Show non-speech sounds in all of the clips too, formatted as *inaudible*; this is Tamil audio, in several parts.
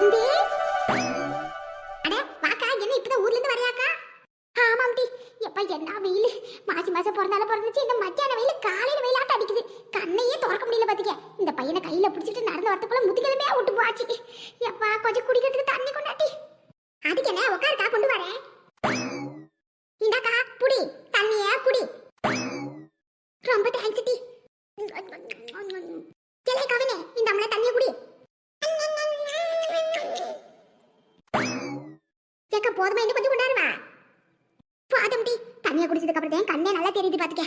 வசந்தி? அட வாக்கா என்ன இப்பதான் ஊர்ல இருந்து வரையாக்கா ஆமாம் டி. எப்ப என்ன வெயில்? மாசி மாசம் பிறந்தால பிறந்துச்சு இந்த மத்தியான வெயில் காலையில வெயிலாட்ட அடிக்குது. கண்ணையே திறக்க முடியல பாத்துக்க இந்த பையனை கையில பிடிச்சிட்டு நடந்து வரத்துக்குள்ள முதுகெலுமே விட்டு போச்சு. எப்பா கொஞ்சம் குடிக்கிறதுக்கு தண்ணி கொண்டாட்டி அதுக்கு என்ன உட்காருக்கா கொண்டு வரேன். இந்தாக்கா புடி. தண்ணிய குடி ரொம்ப தேங்க்ஸ் டி. கவினே இந்த அம்மளை தண்ணிய குடி. போதுமா இன்னும் கொஞ்சம் கொண்டாருவா? போதும் டி தண்ணிய குடிச்சதுக்கு அப்புறம் தான் கண்ணே நல்லா தெரியுது பாத்துக்க.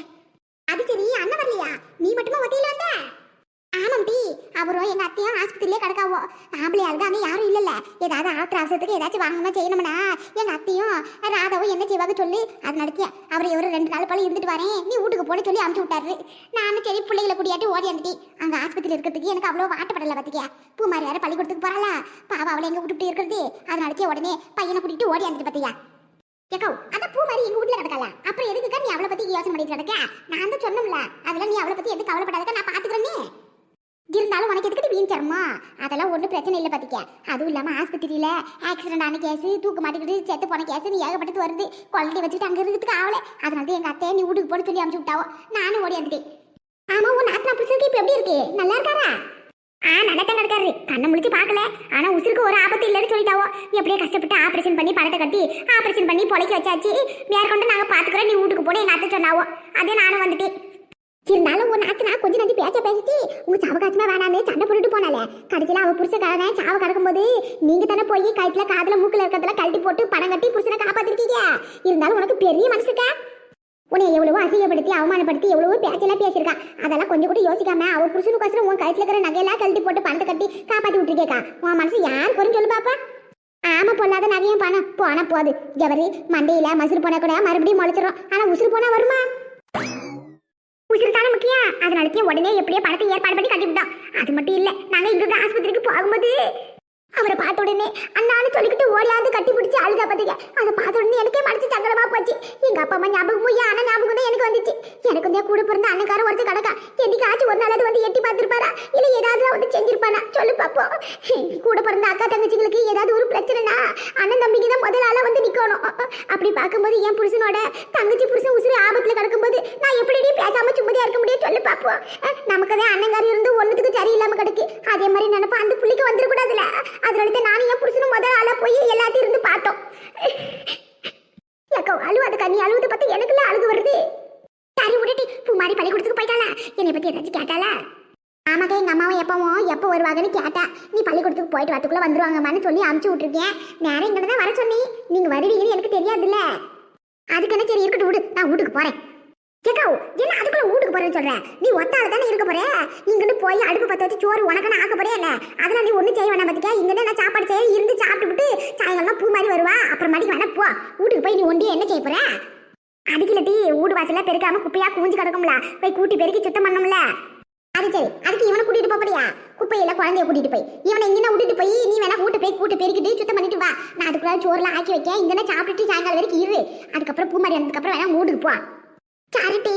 அது சரி அண்ணன் வரலையா? நீ மட்டுமா ஒத்தையில வந்த? ஆண்டி அவரும் எங்க அத்தையும் ஆஸ்பத்திரியிலே கிடக்காவோ? ஆம்பளை ஆளுங்க அங்கே யாரும் இல்லைல்ல. ஏதாவது ஆத்திர அவசரத்துக்கு ஏதாச்சும் வாங்கணுமா செய்யணும்னா. எங்க அத்தையும் ராதாவும் என்ன செய்வாங்க சொல்லி? அது நடத்திய அவர் ஒரு ரெண்டு நாள் போல இருந்துட்டு வரேன். நீ வீட்டுக்கு போட சொல்லி அமுச்சு விட்டாரு. நானும் சரி பிள்ளைகளை கூட்டியாட்டி ஓடி வந்துட்டி அங்க ஆஸ்பத்திரி இருக்கிறதுக்கு எனக்கு அவ்வளோ வாட்டப்படலை பார்த்துக்கியா? பூமாரி வேற பள்ளிக்கூடத்துக்கு போறாளா? பாவா அவளை எங்க விட்டுட்டு இருக்கிறது. அது நடத்திய உடனே பையனை கூட்டிட்டு ஓடி வந்துட்டு பார்த்தியா? ஏக்கோ அந்த பூ மாதிரி எங்க வீட்ல கிடக்கல அப்புறம் எதுக்குக்கா நீ அவளை பத்தி யோசனை பண்ணிட்டு கிடக்க? நான் தான் சொன்னோம்ல அதுல நீ அவளை பத்தி எதுவும் கவலைப்படாதக்கா நான் பாத்துக்கிறேன்னே இருந்தாலும் உனக்கு எதுக்கிட்டு வீண் தரமா அதெல்லாம் ஒன்றும் பிரச்சனை இல்லை பார்த்துக்க அதுவும் இல்லாமல் ஆஸ்பத்திரியில் ஆக்சிடென்ட் ஆன கேஸு தூக்கு மாட்டிக்கிட்டு செத்து போன கேஸு நீ ஏகப்பட்டது வருது. குழந்தைய வச்சுட்டு அங்கே இருக்கிறதுக்கு ஆகல. அதனால தான் எங்கள் அத்தையை நீ வீட்டுக்கு போட சொல்லி அமுச்சு விட்டாவோ? நானும் ஓடி வந்துட்டேன். ஆமாம் உன் நாத்தனா புதுசுக்கு இப்போ எப்படி இருக்கு? நல்லா இருக்காரா? ஆ நடக்க நடக்காரு கண்ணை முழிச்சு பார்க்கல. ஆனால் உசுருக்கு ஒரு ஆபத்து இல்லைன்னு சொல்லிட்டாவோ? எப்படியே கஷ்டப்பட்டு ஆப்ரேஷன் பண்ணி பணத்தை கட்டி ஆப்ரேஷன் பண்ணி பொழைக்க வச்சாச்சு. மேற்கொண்டு கொண்டு பார்த்துக்கிறோம் நீ வீட்டுக்கு போட எங்கள் அத்தை சொன்னாவோ? அதே நானும் வந்துட்டேன். இருந்தாலும் உன் நாத்து நான் கொஞ்ச நஞ்சு பேச்ச பேசிச்சு. உங்க சாவகாச்சமா வேணான்னு சண்டை போட்டுட்டு போனால. கடைசியில அவ புருஷக்காரன சாவ கிடக்கும்போது நீங்க தானே போய் கழுத்துல காதுல மூக்குல இருக்கிறதுல கழட்டி போட்டு பணம் கட்டி புருஷனை காப்பாத்திருக்கீங்க. இருந்தாலும் உனக்கு பெரிய மனசுக்கா? உன்னை எவ்வளவோ அசிங்கப்படுத்தி அவமானப்படுத்தி எவ்வளவோ பேச்செல்லாம் பேசியிருக்கான் அதெல்லாம் கொஞ்சம் கூட யோசிக்காம அவ புருஷனுக்கோசரம் உன் கழுத்துல இருக்கிற நகையெல்லாம் கழட்டி போட்டு பணத்தை கட்டி காப்பாத்தி விட்டுருக்கேக்கா. உன் மனசு யார் குறைஞ்சு சொல்லு பாப்பா. ஆமா பொல்லாத நகையும் பணம். போனா போகுது ஜவரி மண்டையில மசுறு போனா கூட மறுபடியும் முளைச்சிடும் ஆனா உசுறு போனா வருமா? உசுறு தானே முக்கியம்? அதனாலத்தையும் உடனே எப்படியோ பணத்தை ஏற்பாடு பண்ணி கட்டிவிட்டோம். அது மட்டும் இல்ல நாங்க இங்க ஆஸ்பத்திரிக்கு போகும்போது அவரை பார்த்த உடனே அண்ணான்னு சொல்லிக்கிட்டு ஓடியாந்து கட்டி பிடிச்சி அழுதா பாத்தீங்க. அதை பார்த்த உடனே எனக்கே மனசு சங்கடமா போச்சு. எங்க அப்பா அம்மா ஞாபகம் போய் அண்ணன் ஞாபகம் தான் எனக்கு வந்துச்சு. எனக்கு வந்து கூட பிறந்த அண்ணக்காரன் ஒருத்தர் கிடக்கா என்னைக்காச்சும் ஒரு நாளாவது வந்து எட்டி பார்த்துருப்பாரா? இல்ல ஏதாவது வந்து செஞ்சிருப்பானா? சொல்லு பாப்போம். கூட பிறந்த அக்கா தங்கச்சிங்களுக்கு ஏதாவது ஒரு பிரச்சனைனா அண்ணன் தம்பிக்கு தான் முதல் ஆளா வந்து நிக்கணும். அப்படி பார்க்கும்போது என் புருஷனோட தங்கச்சி புருஷன் உசுறு ஆபத்துல கிடக்கும்போது நான் எப்படி பேசாம சும்மதியா இருக்க பாப்போம் நமக்கு தான் அண்ணங்காரி இருந்து ஒண்ணுத்துக்கு சரியில்லாம கிடக்கு. அதே மாதிரி நினைப்பா அந்த புள்ளிக்கு வந்துடக்கூடாதுல அதனால தான் நானும் என் புருஷனும் முதல் ஆளா போய் எல்லாத்தையும் இருந்து பார்த்தோம். ஏக்கோ அழுவாத கண்ணி அழுவது பார்த்து எனக்குள்ள அழுகு வருது. சரி விட்டுட்டு பூ மாதிரி பள்ளிக்கூடத்துக்கு போயிட்டாளா? என்னை பத்தி ஏதாச்சும் கேட்டாளா? ஆமாக்கா எங்கள் அம்மாவும் எப்பவும் எப்போ வருவாங்கன்னு கேட்டா. நீ பள்ளிக்கூடத்துக்கு போயிட்டு வரத்துக்குள்ளே வந்துருவாங்கம்மான்னு சொல்லி அமுச்சு விட்டுருக்கேன். நேரம் இங்கே தான் வர சொன்னி. நீங்கள் வருவீங்கன்னு எனக்கு தெரியாதுல்ல. அதுக்கு என்ன சரி இருக்கட்டும் விடு. நான் வீட்டுக்கு போகிறேன் கேக்காவ் என்ன அதுக்குள்ள வீட்டுக்கு போறேன்னு சொல்ற? நீ ஒத்தால தானே இருக்க போற? இங்கிட்டு போய் அடுப்பு பத்த வச்சு சோறு உனக்குன்னு ஆக்க போறே இல்ல அதெல்லாம் நீ ஒண்ணு செய்ய வேணாம் பாத்துக்க இங்கிட்ட நான் சாப்பாடு செய்ய? இருந்து சாப்பிட்டுட்டு சாயங்காலம் பூ மாதிரி வருவா? அப்புறம் மடிக்கு வேணா போ. வீட்டுக்கு போய் நீ ஒண்டியே என்ன செய்ய போற? அதுக்கு இல்லட்டி வீடு வாசல்ல பெருக்காம குப்பையா குஞ்சு கிடக்கும்ல? போய் கூட்டி பெருக்கி சுத்தம் பண்ணும்ல அது சரி. அதுக்கு இவனை கூட்டிட்டு போறியா? குப்பையில குழந்தைய கூட்டிட்டு போய். இவனை இங்கே விட்டுட்டு போய் நீ வேணா கூட்டு போய் கூட்டு பெருக்கிட்டு சுத்தம் பண்ணிட்டு வா. நான் அதுக்குள்ள சோறுலாம் ஆக்கி வைக்க இங்கே சாப்பிட்டுட்டு சாயங்காலம் வரைக்கும் இரு. அதுக்கப்புறம் பூமாரி வந்ததுக்கப்புறம் வேணா வீட்டுக்கு போ. சாரிட்டி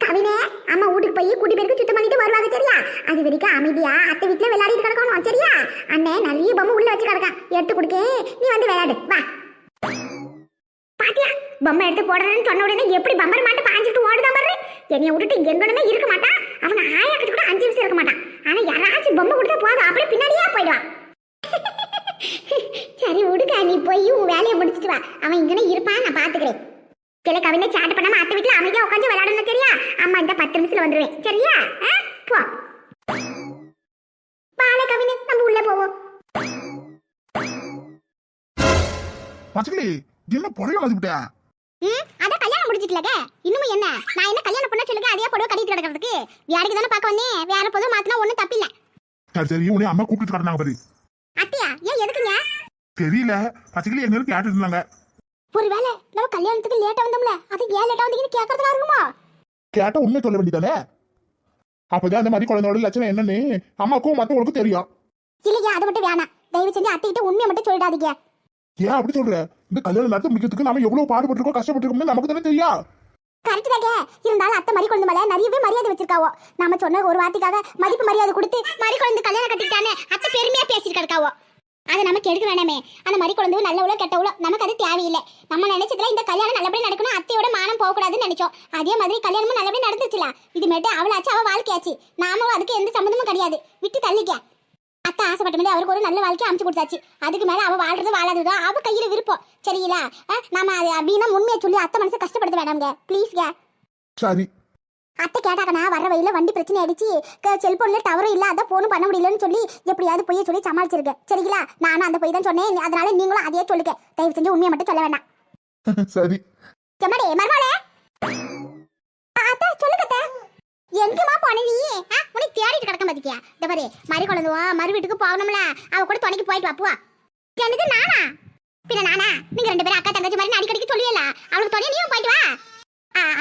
கவினே அம்மா வீட்டுக்கு போய் குட்டி பேருக்கு சுத்தம் பண்ணிட்டு வருவாங்க சரியா? அது வரைக்கும் அமைதியா அத்தை வீட்டுல விளையாடிட்டு கிடக்கணும் சரியா? அண்ணன் நிறைய பொம்மை உள்ள வச்சு கிடக்கான். எடுத்து கொடுக்க. நீ வந்து விளையாடு. வா. பாத்தியா? பொம்மை எடுத்து போடுறேன்னு சொன்ன உடனே எப்படி பம்பர் மாட்டு பாஞ்சிட்டு ஓடுதான் பாரு? என்னைய விட்டுட்டு எங்கனுமே இருக்க மாட்டான். அவன் ஆயாக்கிட்டு கூட அஞ்சு நிமிஷம் இருக்க மாட்டான். ஆனா யாராச்சும் பொம்மை கொடுத்தா போதும். அப்படியே பின்னாடியே போயிடுவான் சரி உடுக்க நீ போய் உன் வேலையை முடிச்சிட்டு வா. அவன் இங்கனே இருப்பான் நான் பாத்துக்கிறேன். சில கவினை சாட் பண்ணாம அத்தை வீட்டுல அமைதியா உட்காந்து விளையாடணும் சரியா அம்மா இந்த பத்து நிமிஷத்துல வந்துருவேன். சரியா? போ. பால கவினை நம்ம உள்ள போவோம். பச்சைக்கிளி என்ன புடவை வந்துவிட்டேன் ம் அதான் கல்யாணம் முடிச்சிட்டலக இன்னும் என்ன? நான் என்ன கல்யாணம் பண்ண சொல்லுங்க அதே புடவை கட்டிட்டு கிடக்கிறதுக்கு. வேலைக்கு தானே பார்க்க வந்தேன். வேற பொதுவும் மாத்தினா ஒண்ணும் தப்பில்ல. சரி சரி உன்னை அம்மா கூப்பிட்டு கிடந்தாங்க பாரு. அத்தையா ஏன் எதுக்குங்க? தெரியல. பச்சைக்கிளி எங்க கேட்டுட்டு இருந்தாங்க. ஒருவேளை நம்ம கல்யாணத்துக்கு லேட்டா வந்தோம்ல அது ஏன் லேட்டா வந்தீங்கன்னு கேட்கறதுல இருக்குமா? கேட்டா உண்மை சொல்ல வேண்டியதானே? அப்பதான் அந்த மாதிரி குழந்தையோட லட்சணம் என்னன்னு அம்மாக்கும் மத்தவங்களுக்கும் தெரியும். இல்லையா? அது மட்டும் வேணாம். தயவு செஞ்சு அத்தைகிட்ட உண்மையை மட்டும் சொல்லிடாதீங்க ஏன் அப்படி சொல்ற? இந்த கல்யாணம் நடத்த முடிக்கிறதுக்கு நாம எவ்வளவு பாடுபட்டிருக்கோம் கஷ்டப்பட்டிருக்கோம்னு நமக்கு தானே தெரியும். கரெக்ட் தாங்க. இருந்தாலும் அத்தை மறி குழந்தை மேல நிறையவே மரியாதை வச்சிருக்காவோ? நாம சொன்ன ஒரு வார்த்தைக்காக மதிப்பு மரியாதை கொடுத்து மறி குழந்தை கல்யாணம் கட்டிக்கிட்டானே அத்தை பெருமையா பேசிட்டு இருக்காவோ அதை நமக்கு எடுக்க வேண்டாமே அந்த மாதிரி குழந்தை நல்லவளோ கெட்டவளோ நமக்கு அது தேவையில்லை. நம்ம நினைச்சதுல இந்த கல்யாணம் நல்லபடியா நடக்கணும் அத்தையோட மானம் போகக்கூடாதுன்னு நினைச்சோம். அதே மாதிரி கல்யாணமும் நல்லபடியா நடந்துச்சுல. இது மேட்டு அவளாச்சு அவள் வாழ்க்கையாச்சு. நாமும் அதுக்கு எந்த சம்மந்தமும் கிடையாது. விட்டு தள்ளிக்க. அத்தை ஆசைப்பட்ட மாதிரி அவருக்கு ஒரு நல்ல வாழ்க்கை அமைச்சு கொடுத்தாச்சு. அதுக்கு மேல அவ வாழ்றது வாழாததோ அவ கையில விருப்பம். சரிங்களா? நாம அது அப்படின்னா உண்மையை சொல்லி அத்தை மனசை கஷ்டப்படுத்த வேண்டாம்ங்க ப்ளீஸ்ங்க சரி. அத்தை கேட்டாக்கண்ணா வர வழியில வண்டி பிரச்சனை ஆயிடுச்சு. செல்போன்ல டவரும் இல்ல அதான் போனும் பண்ண முடியலன்னு சொல்லி எப்படியாவது பொய்ய சொல்லி சமாளிச்சிருக்கேன் சரிங்களா? நானும் அந்த பொய் தான் சொன்னேன் அதனால நீங்களும் அதையே சொல்லுங்க. தயவு செஞ்சு உண்மையை மட்டும் சொல்ல வேண்டாம். *laughs* சரி. எம்மாடி மருமகளே? அத்தை சொல்லுங்க எங்கம்மா போன நீ? உனக்கு தேடிட்டு கிடக்க பாத்திக்கியா இந்த பாரு மறு குழந்தைவா மறு வீட்டுக்கு போகணும்ல. அவ கூட துணைக்கு போயிட்டு வா போவா என்னது நானா? பின்ன நானா? நீங்க ரெண்டு பேரும் அக்கா தங்கச்சி மாதிரி அடிக்கடிக்கு சொல்லியல. அவளுக்கு துணை நீயும் போயிட்டு வா.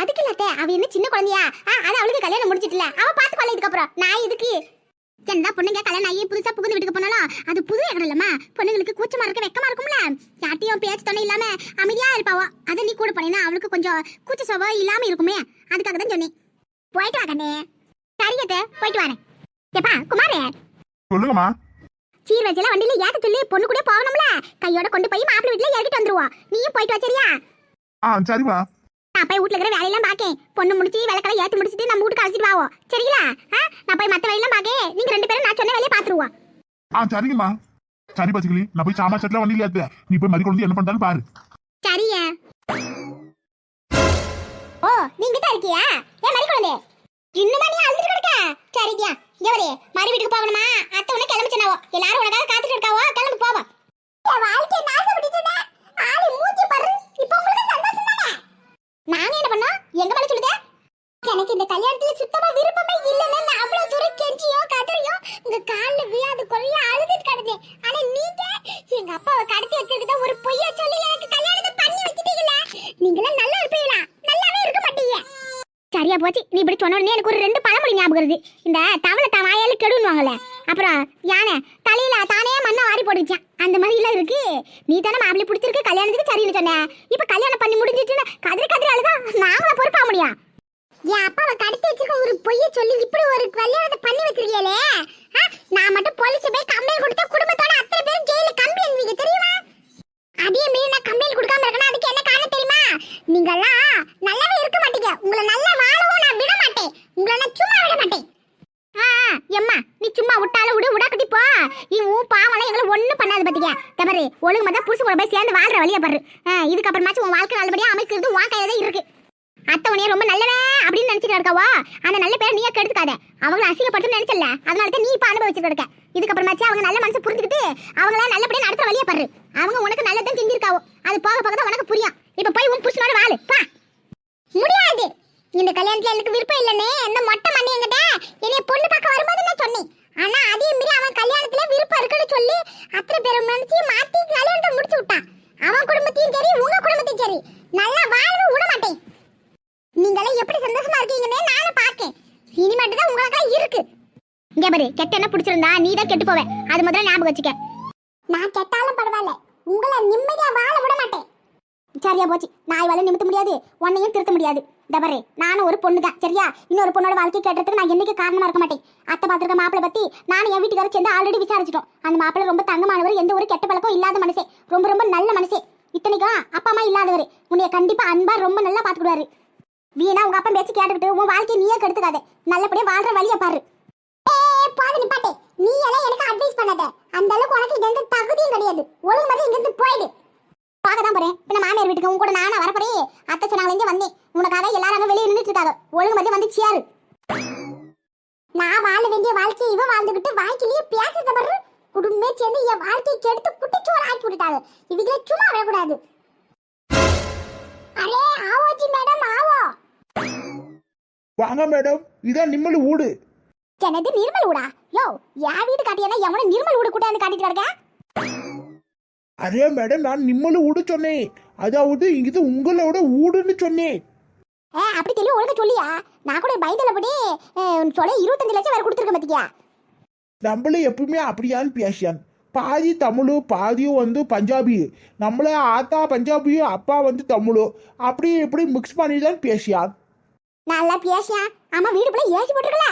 அதுக்கு இல்ல அத்தை அவ என்ன சின்ன குழந்தையா? அது அவளுக்கு கல்யாணம் முடிச்சிட்டுல அவ பாத்துக்கொள்ள இதுக்கப்புறம். நான் இதுக்கு என்ன பொண்ணுங்க கல்யாணம் ஆகி புதுசா புகுந்து வீட்டுக்கு போனாலும் அது புது இடம் இல்லம்மா. பொண்ணுங்களுக்கு கூச்சமா இருக்க வெக்கமா இருக்கும்ல. யார்ட்டையும் பேச்சு துணை இல்லாம அமைதியா இருப்பாவோ. அதை நீ கூட போனீங்கன்னா அவளுக்கு கொஞ்சம் கூச்ச சுபாவம் இல்லாம இருக்குமே. அதுக்காக தான் சொன்னேன். போயிட்டு வா கண்ணே. சரியத்தை போயிட்டு வரேன். ஏப்பா குமாரே. சொல்லுங்கம்மா. சீர் வச்சல வண்டியில ஏத்த சொல்லி பொண்ணு கூட போகணும்ல. கையோட கொண்டு போய் மாப்பிள்ளை வீட்டுல இறக்கிட்டு வந்துருவோம். நீயும் போயிட்டு வா சரியா? ஆ சரிம்மா. நான் போய் வீட்ல இருக்கிற வேலையெல்லாம் பாக்கேன். பொண்ணு முடிச்சு விளக்கெல்லாம் ஏத்தி முடிச்சிட்டு நம்ம வீட்டுக்கு அழைச்சிட்டு வாவோம். சரிங்களா? நான் போய் மத்த வேலையெல்லாம் பாக்கேன். நீங்க ரெண்டு பேரும் நான் சொன்ன வேலையை பாத்துருவோம். ஆ சரிங்கம்மா. சரி பச்சிக்கலி நான் போய் சாமா செட்டில் வண்டியில் ஏற்ற நீ போய் மறி குழந்தை என்ன பண்றான்னு பாரு. சரியா ஓ நீங்க தான் இருக்கியா? ஏன் மறி குழந்தை இன்னுமா நீ அழுதுட்டு கிடக்க? சரியா எவரே மறு வீட்டுக்கு போகணுமா? அத்தை உனக்கு கிளம்பி சொன்னாவோ? எல்லாரும் உனக்காக காத்துட்டு இருக்காவோ? கிளம்பி போவோம் வாழ்க்கை நாசப்பட்டுட்டே ஆளு மூஞ்சி பாரு இப்போ உங்களுக்கு சந்தோஷம் தானே நாங்க என்ன பண்ணோம் எங்க மேல சொல்லுதே எனக்கு இந்த கல்யாணத்துல சுத்தமா விருப்பமே இல்லைன்னு நான் அவ்வளவு தூரம் கெஞ்சியோ கதறியோ உங்க கால்ல விழாது அழுதுட்டு கிடந்தேன். ஆனா நீங்க எங்க அப்பாவை கடத்தி வச்சிருக்கிட்ட ஒரு பொய்ய சொல்லி எனக்கு கல்யாணத்தை பண்ணி வச்சிட்டீங்களா நீங்களாம் நல்லா இருப்பீங்களா? நல்லாவே இருக்க மாட்டீங்க. சரியா போச்சு. நீ இப்படி சொன்ன எனக்கு ஒரு ரெண்டு பழமொழி ஞாபகம் வருது. இந்த தவளை தான் வாயால கெடுவாங்கல்ல அப்புறம் யானை தலையில தானே மண்ணை வாரி போட்டுச்சான் அந்த மாதிரி எல்லாம் இருக்கு. நீ தானே மாப்பிள்ளை பிடிச்சிருக்கு கல்யாணத்துக்கு சரின்னு சொன்ன இப்ப கல்யாணம் பண்ணி முடிஞ்சிச்சுன்னா கதிரி கதிரி அழுதா நாங்களா பொறுப்பா முடியும் என் அப்பாவை கடத்தி வச்சிருக்க ஒரு பொய்ய சொல்லி இப்படி ஒரு கல்யாணத்தை பண்ணி வச்சிருக்கீங்களே ஆ, நான் மட்டும் போலீஸ் போய் கம்ப்ளைண்ட் கொடுத்தா குடும்பத்தோட அத்தனை பேரும் ஜெயில கம்ப்ளைண்ட் நீங்க தெரியுமா? அதே மீறி நான் கம்ப்ளைண்ட் கொடுக்காம இருக்கேன்னா அதுக்கு என்ன காரணம் தெரியுமா? நீங்க எல்லாம் நல்லாவே இருக்க மாட்டீங்க. உங்களை நல்லா வாழவும் நான் விட மாட்டேன். உங்களை நான் சும்மா விட மாட்டேன். ஆ எம்மா நீ சும்மா விட்டாலும் விடு விடா கட்டி போ. இவன் பாவம்லாம் எங்களை ஒண்ணும் பண்ணாது பாத்தீங்க தவறு ஒழுங்கு மதம் புதுசு கூட போய் சேர்ந்து வாழ்ற வழியா பாரு. இதுக்கப்புறமாச்சும் உன் வாழ்க்கை நல்லபடியா அமைக்கிறது உன் கையில தான் இருக்கு. அத்தை உனைய ரொம்ப நல்லவே அப்படின்னு நினைச்சிட்டு இருக்காவா? அந்த நல்ல பேரை நீயே கெடுத்துக்காத. அவங்கள அசிங்கப்படுத்தணும்னு நினைச்சல அதனால தான் நீ இப்ப அனுபவிச்சுட்டு இருக்க. இதுக்கப்புறமாச்சு அவங்க நல்ல மனசு புரிஞ்சுக்கிட்டு அவங்கள நல்லபடியா நடத்த வழியை பாரு. அவங்க உனக்கு நல்லதான் செஞ்சிருக்காவோ. அது போக போக தான் உனக்கு புரியும். இப்ப போய் உன் புருஷனோட வாழு. பா. முடியாது. இந்த கல்யாணத்துல எனக்கு விருப்பம் இல்லனே இந்த மொட்டை மண்ணி என்கிட்ட என்னைய பொண்ணு பார்க்க வரும்போது நான் சொன்னேன். ஆனா அதே மீறி அவன் கல்யாணத்துல விருப்பம் இருக்குன்னு சொல்லி அத்தனை பேரும் நினைச்சு மாத்தி கல்யாணத்தை முடிச்சு விட்டான் அவன் குடும்பத்தையும் சரி உங்க குடும்பத்தையும் சரி நல்லா வாழ்வு விட மாட்டேன் நீங்களே எப்படி சந்தோஷமா இருக்கீங்கன்னே நானும் பார்க்கேன் இனிமேட்டு தான் உங்களுக்கு இருக்கு இங்க பாரு கெட்ட என்ன பிடிச்சிருந்தா நீ தான் கெட்டு போவ. அது முதல்ல ஞாபகம் வச்சுக்க. நான் கெட்டாலும் பரவாயில்ல. உங்களை நிம்மதியா வாழ விட மாட்டேன். சரியா போச்சு. நாய் வாழ நிமித்த முடியாது. உன்னையும் திருத்த முடியாது. டபரே நானும் ஒரு பொண்ணு தான் சரியா? இன்னொரு பொண்ணோட வாழ்க்கை கேட்டதுக்கு நான் என்னைக்கு காரணமா இருக்க மாட்டேன். அத்தை பார்த்துருக்க மாப்பிளை பத்தி நானும் என் வீட்டுக்காரர் சேர்ந்து ஆல்ரெடி விசாரிச்சிட்டோம். அந்த மாப்பிளை ரொம்ப தங்கமானவர் எந்த ஒரு கெட்ட பழக்கம் இல்லாத மனுஷே ரொம்ப ரொம்ப நல்ல மனுஷே இத்தனைக்கும் அப்பா அம்மா இல்லாதவர். உன்னைய கண்டிப்பா அன்பா ரொம்ப நல்லா பாத்துக்கிடுவாரு வீணா உங்க அப்பா பேச்சு கேட்டுக்கிட்டு உன் வாழ்க்கையை நீயே கெடுத்துக்காத. நல்லபடியா வாழ்ற வழியை பாரு. பாது நிப்பாட்டு. நீ எல்லாம் எனக்கு அட்வைஸ் பண்ணாத. அந்த அளவுக்கு உனக்கு எந்த தகுதியும் கிடையாது. ஒழுங்கு மாதிரி இங்கிருந்து போயிடு. பார்க்க தான் போறேன் பின்ன மாமியார் வீட்டுக்கு உன் கூட நானா வரப்போறேன். அத்தை சொன்னாங்களே இங்க வந்தேன் உனக்காக எல்லாரும் வெளியே நின்றுட்டு இருக்காங்க. ஒழுங்கு மாதிரி வந்து சேரு. நான் வாழ வேண்டிய வாழ்க்கையை இவன் வாழ்ந்துகிட்டு வாழ்க்கையிலேயே பேசுறத பாரு. குடும்பமே சேர்ந்து என் வாழ்க்கையை கெடுத்து குட்டிச்சோறு ஆக்கி விட்டுட்டாங்க. இவங்கள சும்மா விடக்கூடாது. அரே ஆவோஜி மேடம் ஆவோ. வாங்க மேடம். இதான் நிம்மளு ஊடு. எனது நிர்மல் ஊடா? யோ என் வீடு காட்டியனா எவன நிர்மல் ஊடு கூட்டாந்து காட்டிட்டு கிடக்க? அரே மேடம் நான் நிம்மளு ஊடு சொன்னேன். அதாவது இது உங்களோட ஊடுன்னு சொன்னேன். ஏ அப்படி தெளிவு ஒழுங்க சொல்லியா? நான் கூட பயந்தலப்படி சொல்ல இருபத்தஞ்சு லட்சம் வேற கொடுத்துருக்க பாத்தியா? நம்மள எப்பவுமே அப்படியான்னு பேசியான். பாதி தமிழு பாதியும் வந்து பஞ்சாபி. நம்மள ஆத்தா பஞ்சாபியும் அப்பா வந்து தமிழு. அப்படி இப்படி மிக்ஸ் பண்ணி தான் பேசியான். நல்லா பேசியா? ஆமா வீடுக்குள்ள ஏசி போட்டுருக்கல?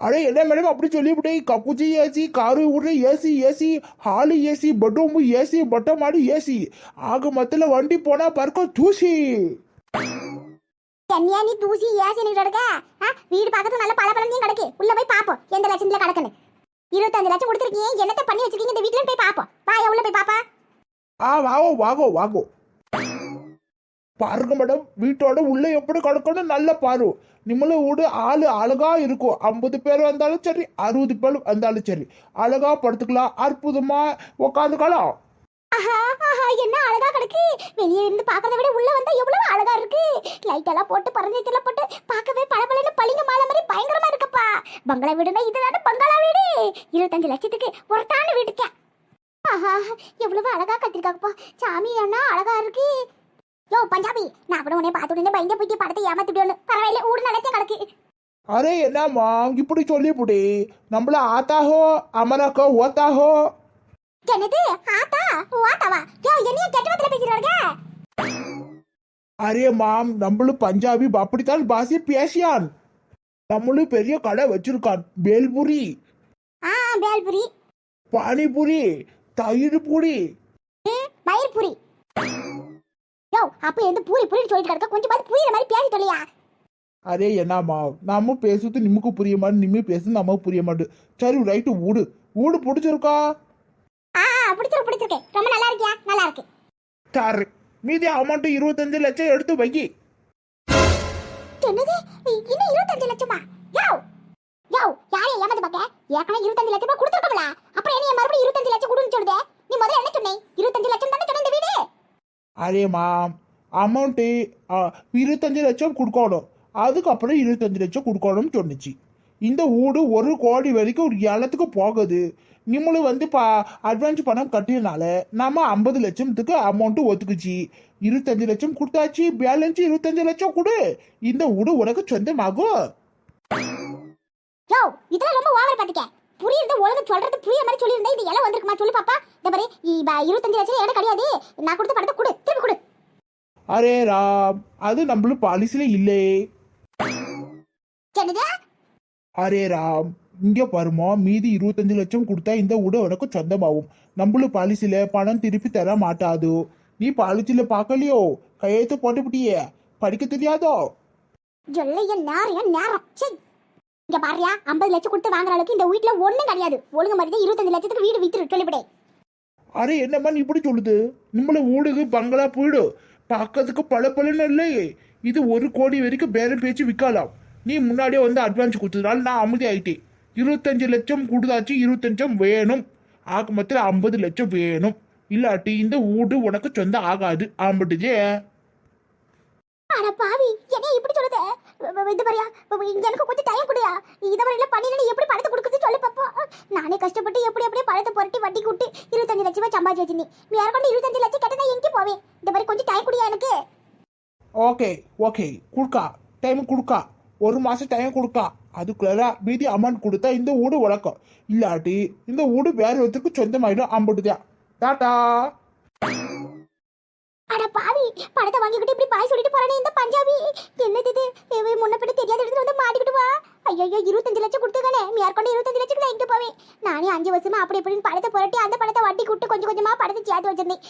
அடே என்ன மேடம் அப்படி சொல்லிவிட்டே? கக்குச்சி ஏசி காரு விட்ற AC AC hall AC bedroom AC மொட்டை மாடி ஏசி ஆக மொத்தத்தில் வண்டி போனா பறக்க தூசி. என்னையா நீ தூசி ஏசி கிடக்க ஆ, வீடு பக்கத்துல நல்ல பல பழமையும் கிடக்கு. உள்ள போய் பாப்போம் எந்த லட்சத்துல கிடக்குன்னு. இருபத்தஞ்சு லட்சம் கொடுத்துருக்கீங்க என்னத்த பண்ணி வச்சிருக்கீங்க? இந்த வீட்டுல போய் பாப்போம். வாயா உள்ள போய் பாப்பா. ஆ வாங்கோ வாங்கோ வாங்கோ பாருங்க மேடம் வீட்டோட உள்ளே எப்படி கிடக்கணும் நல்ல பாரு. நிம்மள வீடு ஆளு அழகா இருக்கும். ஐம்பது பேர் வந்தாலும் சரி அறுபது பேர் வந்தாலும் சரி. அழகா படுத்துக்கலாம் அற்புதமா உக்காந்துக்கலாம். ஆஹா என்ன அழகா கிடக்கு. வெளியே இருந்து பார்க்கறத விட உள்ள வந்தா எவ்வளவு அழகா இருக்கு. லைட் எல்லாம் போட்டு பரஞ்செல்லாம் எல்லாம் போட்டு பார்க்கவே பளபளன்னு பளிங்க மாலை மாதிரி பயங்கரமா இருக்குப்பா. பங்களா வீடுனா இதுதானே பங்களா வீடு. இருபத்தஞ்சு லட்சத்துக்கு ஒருத்தான வீட்டுக்கே. ஆஹா எவ்வளவு அழகா கட்டிருக்காங்கப்பா சாமி அண்ணா அழகா இருக்கு. யோ பஞ்சாபி நான் கூட உன்னை பார்த்து உடனே பயந்து போயிட்டு படத்தை ஏமாத்திட்டு பரவாயில்ல ஊடு நினைச்சேன் கிடக்கு அரே என்னம்மா இப்படி சொல்லிவிடு நம்மள ஆத்தாஹோ அமராக்கோ ஓத்தாஹோ என்னது? ஆத்தா? ஓத்தாவா யோ என்னைய கெட்டவத்துல பேசுறாங்க அரே மாம் நம்மளும் பஞ்சாபி அப்படித்தான் பாசி பேசியான். நம்மளும் பெரிய கடை வச்சிருக்கான். பேல்புரி ஆ பேல்புரி பானிபுரி தயிர் பூரி மயிர்புரி. யோ அப்ப எந்த பூரி பூரின்னு சொல்லிட்டு கிடக்க கொஞ்சம் பார்த்து புரியுற மாதிரி பேசி சொல்லியா அரே என்னம்மா நாம பேசுறது நிமுக்கு புரிய மாட்டேன் நிம்மி பேசுறது நமக்கு புரிய மாட்டேன். சரி ரைட்டு ஊடு ஊடு பிடிச்சிருக்கா? ஆ பிடிச்சிருக்கு பிடிச்சிருக்கு. ரொம்ப நல்லா இருக்கியா? நல்லா இருக்கு. சாரு மீதி அமௌண்ட் இருபத்தஞ்சு லட்சம் எடுத்து வை. என்னது? இன்னும் இருபத்தஞ்சு லட்சமா? யோ யோ யாரை ஏமாந்து பார்க்க? ஏற்கனவே இருபத்தஞ்சு லட்சம் ரூபாய் கொடுத்துருக்கோம்ல. அப்புறம் என்ன மறுபடியும் இருபத்தஞ்சு லட்சம் கொடுன்னு சொல்லுதே? நீ முதல்ல என்ன சொன்னே? இருபத்தஞ்சு லட்சம் தானே சொன்ன இந்த வீடு? அரே மாம். அமௌண்ட்டு இருபத்தஞ்சு லட்சம் கொடுக்கணும். அதுக்கப்புறம் இருபத்தஞ்சி லட்சம் கொடுக்கணும்னு சொன்னுச்சு. இந்த வீடு ஒரு கோடி வரைக்கும் ஒரு ஏலத்துக்கு போகுது. நம்மளும் வந்து பா அட்வான்ஸ் பணம் கட்டியனால நம்ம ஐம்பது லட்சத்துக்கு அமௌண்ட்டு ஒத்துக்குச்சு. இருபத்தஞ்சு லட்சம் கொடுத்தாச்சு பேலன்ஸ் இருபத்தஞ்சு லட்சம் கொடு. இந்த வீடு உனக்கு சொந்தமாகும். யோ இதெல்லாம் ரொம்ப ஓவர் பாத்துக்க. புரியுது ஒழுங்கு சொல்றது புரிய மாதிரி சொல்லியிருந்தா இது எல்லாம் வந்திருக்குமா? சொல்லு பாப்பா. இந்த மாதிரி இருபத்தஞ்சு லட்சம் இடம் கிடையாது. நான் கொடுத்த படத்தை கொடு. அரே ராம் அது நம்மளும் பாலிசியில் இல்லை. என்னது? அரே ராம் இங்க பாருமா மீதி இருபத்தஞ்சு லட்சம் கொடுத்தா இந்த வீடு உனக்கு சொந்தமாகும். நம்மளும் பாலிசியில பணம் திருப்பி தர மாட்டாது? நீ பாலிசியில பார்க்கலையோ? கையெழுத்து போட்டுவிட்டியே படிக்க தெரியாதோ? இங்க பாரியா ஐம்பது லட்சம் கொடுத்து வாங்குற அளவுக்கு இந்த வீட்டுல ஒண்ணும் கிடையாது. ஒழுங்கு மாதிரி இருபத்தஞ்சு லட்சத்துக்கு வீடு வித்துரு சொல்லிவிடே. அரே என்னம்மா நீ இப்படி சொல்லுது? நம்மள வீடுக்கு பங்களா போயிடு. பார்க்கறதுக்கு பல பலன்னு இல்லை இது ஒரு கோடி வரைக்கும் பேரம் பேச்சு விற்கலாம். நீ முன்னாடியே வந்து அட்வான்ஸ் கொடுத்ததுனால நான் அமைதி ஆகிட்டேன் இருபத்தஞ்சு லட்சம் கொடுத்தாச்சு இருபத்தஞ்சம் வேணும். ஆக மொத்தத்தில் ஐம்பது லட்சம் வேணும். இல்லாட்டி இந்த வீடு உனக்கு சொந்தம் ஆகாது. ஆம்பிட்டுச்சே அட பாவி என்ன இப்படி சொல்லுத? இது பாரியா? எனக்கு கொஞ்சம் டைம் குடியா? இதை மாதிரி எல்லாம் பண்ணி எப்படி பணத்தை கொடுக்குறது சொல்லு பாப்போம் நானே கஷ்டப்பட்டு எப்படி அப்படியே பணத்தை புரட்டி வட்டி கூட்டி இருபத்தஞ்சு லட்சமா சம்பாதிச்சு வச்சிருந்தேன். நீ கொண்டு இருபத்தஞ்சு லட்சம் கேட்டா எங்கே போவேன் இந்த மாதிரி கொஞ்சம் டைம் குடியா எனக்கு. ஓகே ஓகே கொடுக்கா டைம் கொடுக்கா. ஒரு மாசம் டைம் கொடுக்கா. அதுக்குள்ள மீதி அமௌண்ட் கொடுத்தா இந்த வீடு உழக்கம் இல்லாட்டி இந்த வீடு வேற ஒருத்தருக்கு சொந்தமாயிடும் அம்பிட்டுதான். டாட்டா அட பாவி பணத்தை வாங்கிக்கிட்டு இப்படி பாய் சொல்லிட்டு போறானே இந்த பஞ்சாபி. என்னது இது? இவன் முன்ன பின்ன தெரியாத இடத்துல வந்து மாட்டிக்கிட்டு வா. ஐயோ இருபத்தஞ்சு லட்சம் கொடுத்துக்கனே மேற்கொண்டு இருபத்தஞ்சு லட்சம் நான் எங்க போவேன்? நானே அஞ்சு வருஷமா அப்படி இப்படின்னு பணத்தை புரட்டி அந்த பணத்தை வட்டி கூட்டு கொஞ்சம் கொஞ்சமா பணத்தை சேர்த்து வச்சிருந்தேன்.